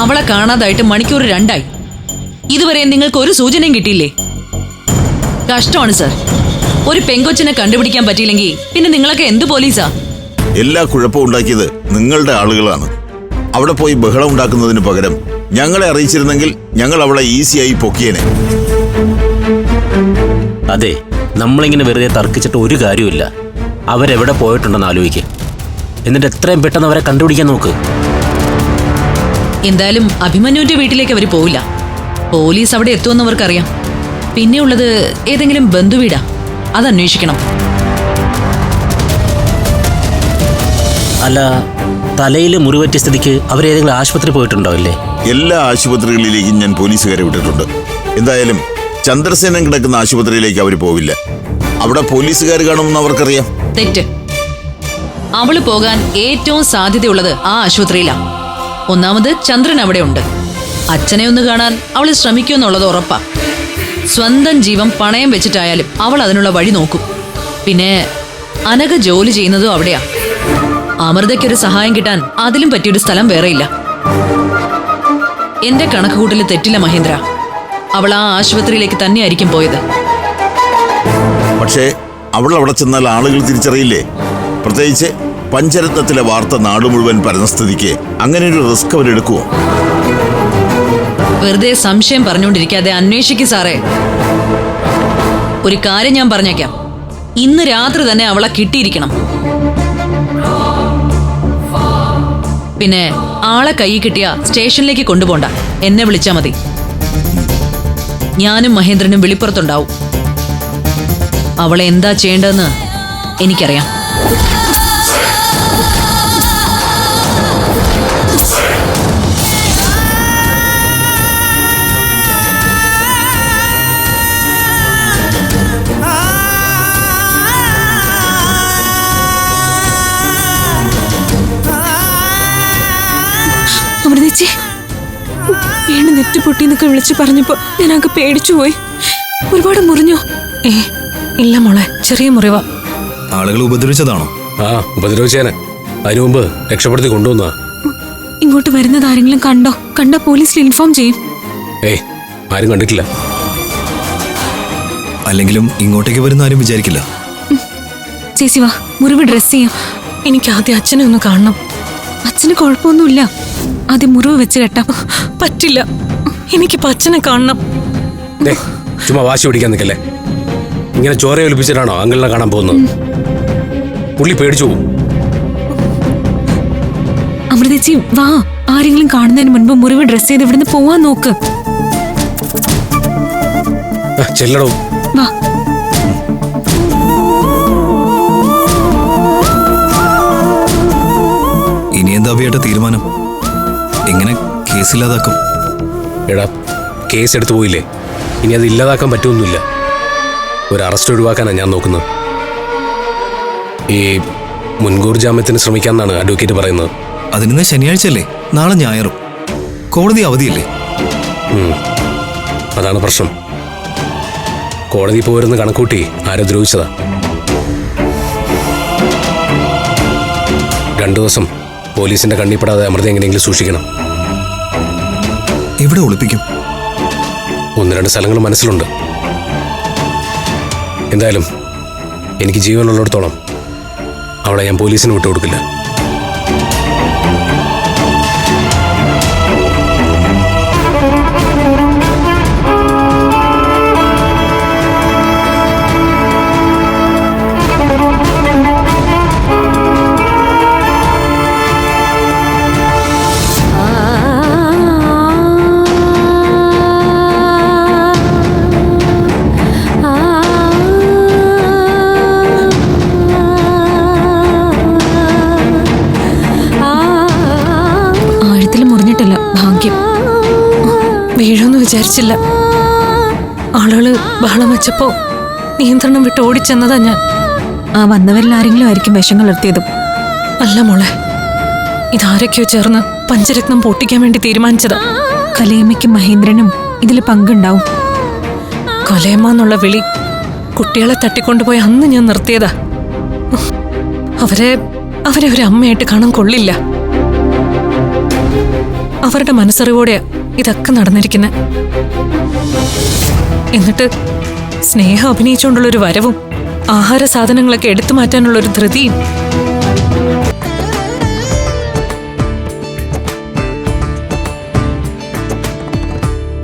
അവളെ കാണാതായിട്ട് മണിക്കൂർ രണ്ടായി. ഇതുവരെ നിങ്ങൾക്ക് ഒരു സൂചനയും കിട്ടിയില്ലേ? കഷ്ടമാണ് സർ. ഒരു പെങ്കൊച്ചിനെ കണ്ടുപിടിക്കാൻ പറ്റിയില്ലെങ്കിൽ പിന്നെ നിങ്ങളൊക്കെ എന്ത് പോലീസാ? എല്ലാ കുഴപ്പവും ഉണ്ടാക്കിയത് നിങ്ങളുടെ ആളുകളാണ്. അവിടെ പോയി ബഹളം ഉണ്ടാക്കുന്നതിന് പകരം ഞങ്ങളെ അറിയിച്ചിരുന്നെങ്കിൽ ഞങ്ങൾ അവളെ ഈസിയായി പൊക്കിയേനെ. അതെ നമ്മളിങ്ങനെ വെറുതെ തർക്കിച്ചിട്ട് ഒരു കാര്യമില്ല അവരെവിടെ പോയിട്ടുണ്ടെന്ന് ആലോചിക്കുക എന്നിട്ട് എത്രയും പെട്ടെന്ന് അവരെ കണ്ടുപിടിക്കാൻ നോക്ക്. എന്തായാലും അഭിമന്യുവിന്റെ വീട്ടിലേക്ക് അവർ പോവില്ല. പോലീസ് അവിടെ എത്തുമെന്ന് അവർക്കറിയാം. പിന്നെയുള്ളത് ഏതെങ്കിലും ബന്ധുവീടാ? അത് അന്വേഷിക്കണം. അല്ല തലയിൽ മുറിവറ്റ സ്ഥിതിക്ക് അവരേതെങ്കിലും ആശുപത്രി പോയിട്ടുണ്ടോ അല്ലേ എല്ലാ ആശുപത്രികളിലേക്കും ഞാൻ പോലീസുകാരെ വിട്ടിട്ടുണ്ട്. എന്തായാലും ചന്ദ്രസേനൻ കിടക്കുന്ന ആശുപത്രിയിലേക്ക് അവർ പോവില്ല. അവിടെ പോലീസുകാർ കാണുമെന്ന് അവർക്കറിയാം. തെറ്റ്. അവൾ പോകാൻ ഏറ്റവും സാധ്യതയുള്ളത് ആ ആശുപത്രിയിലാ. ഒന്നാമത് ചന്ദ്രൻ അവിടെ ഉണ്ട് അച്ഛനെ ഒന്ന് കാണാൻ അവൾ ശ്രമിക്കുമെന്നുള്ളത് ഉറപ്പാ. സ്വന്തം ജീവൻ പണയം വെച്ചിട്ടായാലും അവൾ അതിനുള്ള വഴി നോക്കും. പിന്നെ അനഘ ജോലി ചെയ്യുന്നതും അവിടെയാ. അമൃതയ്ക്കൊരു സഹായം കിട്ടാൻ അതിലും പറ്റിയൊരു സ്ഥലം വേറെയില്ല. എന്റെ കണക്കുകൂട്ടൽ തെറ്റില്ല മഹേന്ദ്ര. അവൾ ആ ആശുപത്രിയിലേക്ക് തന്നെയായിരിക്കും പോയത്. പക്ഷേ അവൾ അവിടെ ചെന്നാൽ ആളുകൾ തിരിച്ചറിയില്ലേ? പ്രത്യേകിച്ച് പഞ്ചരത്നത്തിലെ വാർത്ത നാട് മുഴുവൻ പരമസ്ഥിതിക്ക് അങ്ങനെ ഒരു റിസ്ക് അവരെടുക്കുമോ വെറുതെ സംശയം പറഞ്ഞുകൊണ്ടിരിക്കാതെ അന്വേഷിക്കും സാറേ. ഒരു കാര്യം ഞാൻ പറഞ്ഞേക്കാം. ഇന്ന് രാത്രി തന്നെ അവളെ കിട്ടിയിരിക്കണം. പിന്നെ ആളെ കൈ കിട്ടിയ സ്റ്റേഷനിലേക്ക് കൊണ്ടുപോണ്ട. എന്നെ വിളിച്ചാ മതി. ഞാനും മഹേന്ദ്രനും വെളിപ്പുറത്തുണ്ടാവും. അവളെ എന്താ ചെയ്യേണ്ടതെന്ന് എനിക്കറിയാം. അമൃതേച്ചി വീണ് നെറ്റ് പൊട്ടിന്നൊക്കെ വിളിച്ചു പറഞ്ഞപ്പോ ഞാൻ ആകെ പേടിച്ചു പോയി. ഒരുപാട് മുറിഞ്ഞോ? ഏ ഇല്ല മോളെ ചെറിയ മുറിവാ. ആളുകൾ ഉപദ്രവിച്ചതാണോ? ആ ഉപദ്രവിച്ചേനെ. അതിനു മുമ്പ് രക്ഷപ്പെടുത്തി കൊണ്ടുവന്ന ഇങ്ങോട്ട് വരുന്നത് ആരെങ്കിലും കണ്ടോ? കണ്ട പോലീസിൽ ഇൻഫോം ചെയ്യും. ഏ ആരും കണ്ടിട്ടില്ല. അല്ലെങ്കിലും ഇങ്ങോട്ടേക്ക് വരുന്ന ആരും വിചാരിക്കില്ല. ചേച്ചി വാ മുറിവ് ഡ്രസ് ചെയ്യാം. എനിക്ക് ആദ്യം അച്ഛനെ ഒന്ന് കാണണം. അച്ഛന് കുഴപ്പമൊന്നുമില്ല. അത് മുറിവ് വെച്ച് കെട്ടാം. പറ്റില്ല. എനിക്ക് അച്ഛനെ കാണണം. ദേ ചുമ്മാ വാശി പിടിക്കാൻ നിൽക്കല്ലേ? ഇങ്ങനെ ചോര ഒലിപ്പിച്ചിട്ടാണോ അങ്കിളിനെ കാണാൻ പോകുന്നത്? പുള്ളി പേടിച്ചു പോകും. അമൃതേച്ചി വാ. ആരെങ്കിലും കാണുന്നതിന് മുൻപ് മുറിവ് ഡ്രസ് ചെയ്ത് ഇവിടുന്ന് പോവാൻ നോക്ക്. ആ, ചെല്ലടോ. വാ. അഭിയേട്ട തീരുമാനം. എങ്ങനെ കേസില്ലാതാക്കും? എടാ കേസ് എടുത്തു പോയില്ലേ? ഇനി അത് ഇല്ലാതാക്കാൻ പറ്റുമൊന്നുമില്ല ഒരു അറസ്റ്റ് ഒഴിവാക്കാനാണ് ഞാൻ നോക്കുന്നത്. ഈ മുൻകൂർ ജാമ്യത്തിന് ശ്രമിക്കാമെന്നാണ് അഡ്വക്കേറ്റ് പറയുന്നത്. അതിനിന്ന് ശനിയാഴ്ചയല്ലേ? നാളെ ഞായറും. കോടതി അവധിയല്ലേ? അതാണ് പ്രശ്നം. കോടതി പോരുന്ന കണക്കൂട്ടി ആരോ ദ്രോഹിച്ചതാ? രണ്ടു ദിവസം. പോലീസിന്റെ കണ്ണിപ്പെടാതെ അമൃത എങ്ങനെയെങ്കിലും സൂക്ഷിക്കണം. എവിടെ ഒളിപ്പിക്കും? ഒന്ന് രണ്ട് സ്ഥലങ്ങൾ മനസ്സിലുണ്ട്. എന്തായാലും എനിക്ക് ജീവനുള്ളിടത്തോളം അവളെ ഞാൻ പോലീസിന് വിട്ടുകൊടുക്കില്ല. വിചാരിച്ചില്ല. ആളുകൾ ബഹളം വെച്ചപ്പോ നിയന്ത്രണം വിട്ട് ഓടിച്ചെന്നതാ ഞാൻ. ആ വന്നവരിൽ ആരെങ്കിലും ആയിരിക്കും വിഷം കലർത്തിയതും അല്ല മോളെ ഇതാരൊക്കെയോ ചേർന്ന് പഞ്ചരത്നം പൊട്ടിക്കാൻ വേണ്ടി തീരുമാനിച്ചതാ. കലയമ്മയ്ക്കും മഹേന്ദ്രനും ഇതിൽ പങ്കുണ്ടാവും. കൊലയമ്മ എന്നുള്ള വിളി കുട്ടികളെ തട്ടിക്കൊണ്ടുപോയി അന്ന് ഞാൻ നിർത്തിയതാ. അവരെ അവരെ ഒരു അമ്മയായിട്ട് കാണാൻ കൊള്ളില്ല. അവരുടെ മനസ്സറിവോടെയാ ഇതൊക്കെ നടന്നിരിക്കുന്നത് എന്നിട്ട് സ്നേഹം അഭിനയിച്ചുകൊണ്ടുള്ളൊരു വരവും ആഹാര സാധനങ്ങളൊക്കെ എടുത്തു മാറ്റാനുള്ളൊരു ധൃതിയും